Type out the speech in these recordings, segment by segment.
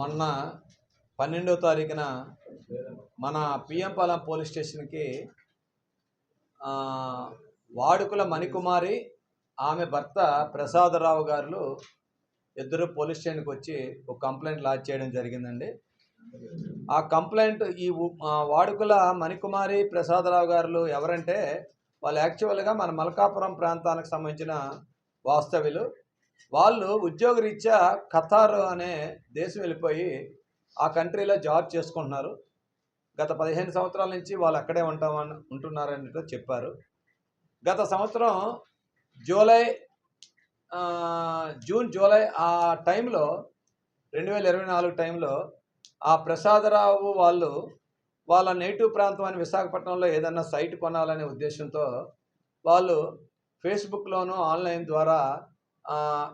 మొన్న పన్నెండవ తారీఖున మన పిఎంపాలెం పోలీస్ స్టేషన్కి వాడుకుల మణికుమారి ఆమె భర్త ప్రసాదరావు గారు ఇద్దరు పోలీస్ స్టేషన్కి వచ్చి ఒక కంప్లైంట్ లాచ్ చేయడం జరిగిందండి. ఆ కంప్లైంట్ ఈ వాడుకుల మణికుమారి ప్రసాదరావు గారు ఎవరంటే వాళ్ళు యాక్చువల్గా మన మల్కాపురం ప్రాంతానికి సంబంధించిన వాస్తవ్యులు. వాళ్ళు ఉద్యోగరీత్యా ఖతార్ అనే దేశం వెళ్ళిపోయి ఆ కంట్రీలో జాబ్ చేసుకుంటున్నారు. గత పదిహేను సంవత్సరాల నుంచి వాళ్ళు అక్కడే ఉంటామని ఉంటున్నారని చెప్పారు. గత సంవత్సరం జూలై జూన్ జూలై ఆ టైంలో రెండు వేల ఇరవై నాలుగు టైంలో ఆ ప్రసాదరావు వాళ్ళు వాళ్ళ నేటివ్ ప్రాంతం అని విశాఖపట్నంలో ఏదన్నా సైట్ కొనాలనే ఉద్దేశంతో వాళ్ళు ఫేస్బుక్లోనూ ఆన్లైన్ ద్వారా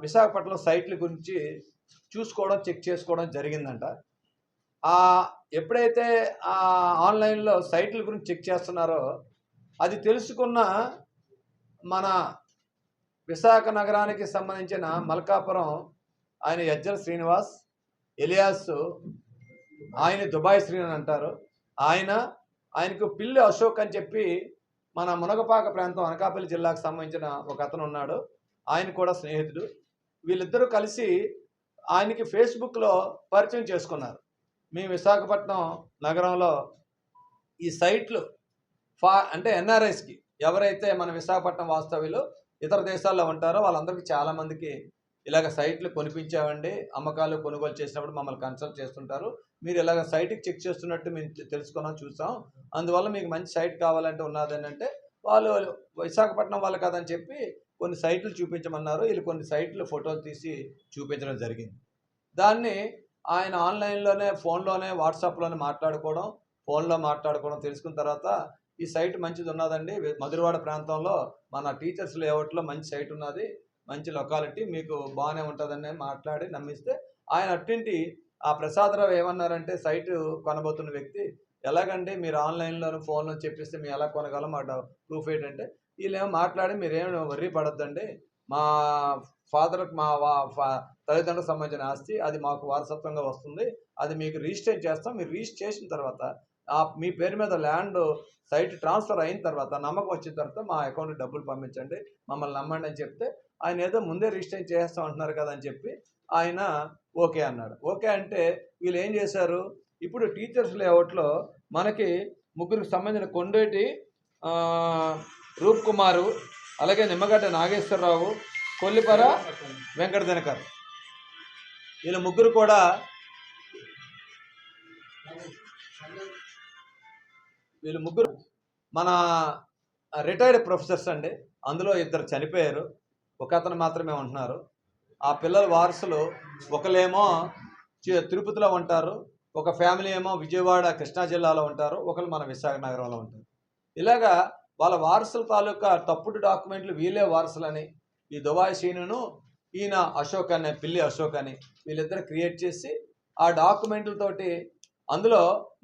విశాఖపట్నం సైట్ల గురించి చూసుకోవడం చెక్ చేసుకోవడం జరిగిందంట. ఎప్పుడైతే ఆ ఆన్లైన్లో సైట్ల గురించి చెక్ చేస్తున్నారో అది తెలుసుకున్న మన విశాఖ నగరానికి సంబంధించిన మల్కాపురం ఆయన యజ్జల శ్రీనివాస్ ఎలియాస్ ఆయన దుబాయ్ శ్రీ అని అంటారు. ఆయన ఆయనకు పిల్లి అశోక్ అని చెప్పి మన మునగపాక ప్రాంతం అనకాపల్లి జిల్లాకు సంబంధించిన ఒక అతను ఉన్నాడు. ఆయన కూడా స్నేహితుడు వీళ్ళిద్దరూ కలిసి ఆయనకి ఫేస్బుక్లో పరిచయం చేసుకున్నారు. మేము విశాఖపట్నం నగరంలో ఈ సైట్లు ఫా అంటే ఎన్ఆర్ఐస్కి ఎవరైతే మన విశాఖపట్నం వాస్తవ్యులు ఇతర దేశాల్లో ఉంటారో వాళ్ళందరికీ చాలామందికి ఇలాగ సైట్లు కొనిపించామండి. అమ్మకాలు కొనుగోలు చేసినప్పుడు మమ్మల్ని కన్సల్ట్ చేస్తుంటారు. మీరు ఇలాగ సైట్కి చెక్ చేస్తున్నట్టు మేము తెలుసుకున్నాం చూసాం. అందువల్ల మీకు మంచి సైట్ కావాలంటే ఉన్నదని అంటే వాళ్ళు విశాఖపట్నం వాళ్ళు కదని చెప్పి కొన్ని సైట్లు చూపించమన్నారు. వీళ్ళు కొన్ని సైట్లు ఫోటోలు తీసి చూపించడం జరిగింది. దాన్ని ఆయన ఆన్లైన్లోనే ఫోన్లోనే వాట్సాప్లోనే మాట్లాడుకోవడం ఫోన్లో మాట్లాడుకోవడం తెలుసుకున్న తర్వాత ఈ సైట్ మంచిది ఉన్నదండి. మధురవాడ ప్రాంతంలో మన టీచర్స్ లేఅవుట్లో మంచి సైట్ ఉన్నది. మంచి లొకాలిటీ మీకు బాగానే ఉంటుందని మాట్లాడి నమ్మిస్తే ఆయన అట్టింటి ఆ ప్రసాదరావు ఏమన్నారంటే సైట్ కొనబోతున్న వ్యక్తి ఎలాగండి మీరు ఆన్లైన్లో ఫోన్లో చెప్పిస్తే మేము ఎలా కొనగలం? మా ప్రూఫ్ ఏంటంటే వీళ్ళేమో మాట్లాడి మీరేమో వర్రీ పడొద్దండి. మా ఫాదర్కి మా వా- ఫా- తల్లిదండ్రులకు సంబంధించిన ఆస్తి అది మాకు వారసత్వంగా వస్తుంది. అది మీకు రిజిస్టర్ చేస్తాం. మీరు రిజిస్టర్ చేసిన తర్వాత మీ పేరు మీద ల్యాండ్ సైట్ ట్రాన్స్ఫర్ అయిన తర్వాత నమ్మకం వచ్చిన తర్వాత మా అకౌంట్కి డబ్బులు పంపించండి. మమ్మల్ని నమ్మండి అని చెప్తే ఆయన ఏదో ముందే రిజిస్టర్ చేస్తాం అంటున్నారు కదా అని చెప్పి ఆయన ఓకే అన్నాడు. ఓకే అంటే వీళ్ళు ఏం చేశారు? ఇప్పుడు టీచర్స్ లేఅవుట్లో మనకి ముగ్గురికి సంబంధించిన కొండేటి రూప్ కుమారు అలాగే నిమ్మగడ్డ నాగేశ్వరరావు కొల్లిపర వెంకట దినకర్. వీళ్ళ ముగ్గురు కూడా వీళ్ళు ముగ్గురు మన రిటైర్డ్ ప్రొఫెసర్స్ అండి. అందులో ఇద్దరు చనిపోయారు. ఒక అతను మాత్రమే ఉంటున్నారు. ఆ పిల్లల వారసులు ఒకలేమో చి- తిరుపతిలో ఉంటారు. ఒక ఫ్యామిలీ ఏమో విజయవాడ కృష్ణా జిల్లాలో ఉంటారు. ఒకరు మన విశాఖ నగరంలో ఉంటారు. ఇలాగా వాళ్ళ వారసుల తాలూకా తప్పుడు డాక్యుమెంట్లు వీళ్ళే వారసులని. ఈ దుబాయ్ సీనును ఈయన అశోక్ అనే పిల్లి అశోక్ అని వీళ్ళిద్దరు క్రియేట్ చేసి ఆ డాక్యుమెంట్లతోటి అందులో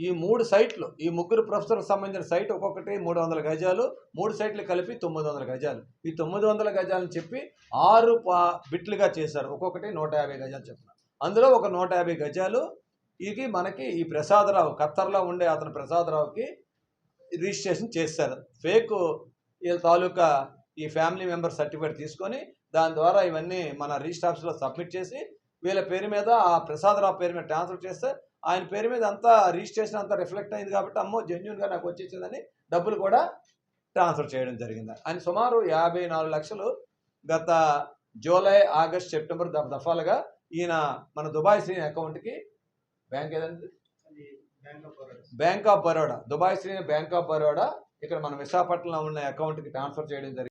ఈ మూడు సైట్లు ఈ ముగ్గురు ప్రొఫెసర్కి సంబంధించిన సైట్ ఒక్కొక్కటి మూడు వందల గజాలు మూడు సైట్లు కలిపి తొమ్మిది వందల గజాలు. ఈ తొమ్మిది వందల గజాలని చెప్పి ఆరు పా బిట్లుగా చేశారు. ఒక్కొక్కటి నూట యాభై గజాలు చెప్పిన. అందులో ఒక నూట యాభై గజాలు ఇది మనకి ఈ ప్రసాదరావు ఖత్తర్లో ఉండే అతను ప్రసాదరావుకి రిజిస్ట్రేషన్ చేశారు ఫేక్ వీళ్ళ తాలూకా ఈ ఫ్యామిలీ మెంబర్ సర్టిఫికేట్ తీసుకొని దాని ద్వారా ఇవన్నీ మన రిజిస్టర్ ఆఫీస్లో సబ్మిట్ చేసి వీళ్ళ పేరు మీద ఆ ప్రసాదరావు పేరు మీద ట్రాన్స్ఫర్ చేస్తే ఆయన పేరు మీద అంతా రిజిస్ట్రేషన్ అంతా రిఫ్లెక్ట్ అయింది కాబట్టి అమ్మో జెన్యున్గా నాకు వచ్చేసిందని డబ్బులు కూడా ట్రాన్స్ఫర్ చేయడం జరిగింది. ఆయన సుమారు యాభై నాలుగు లక్షలు గత జూలై ఆగస్ట్ సెప్టెంబర్ దఫాలుగా ఈయన మన దుబాయ్ శ్రీ అకౌంట్కి బ్యాంక్ ఏదండి? Bank of Baroda. Dubai Sri bank of Baroda. ఇక్కడ మన విశాఖపట్నంలో ఉన్న అకౌంట్కి ట్రాన్స్ఫర్ చేయడం జరిగింది.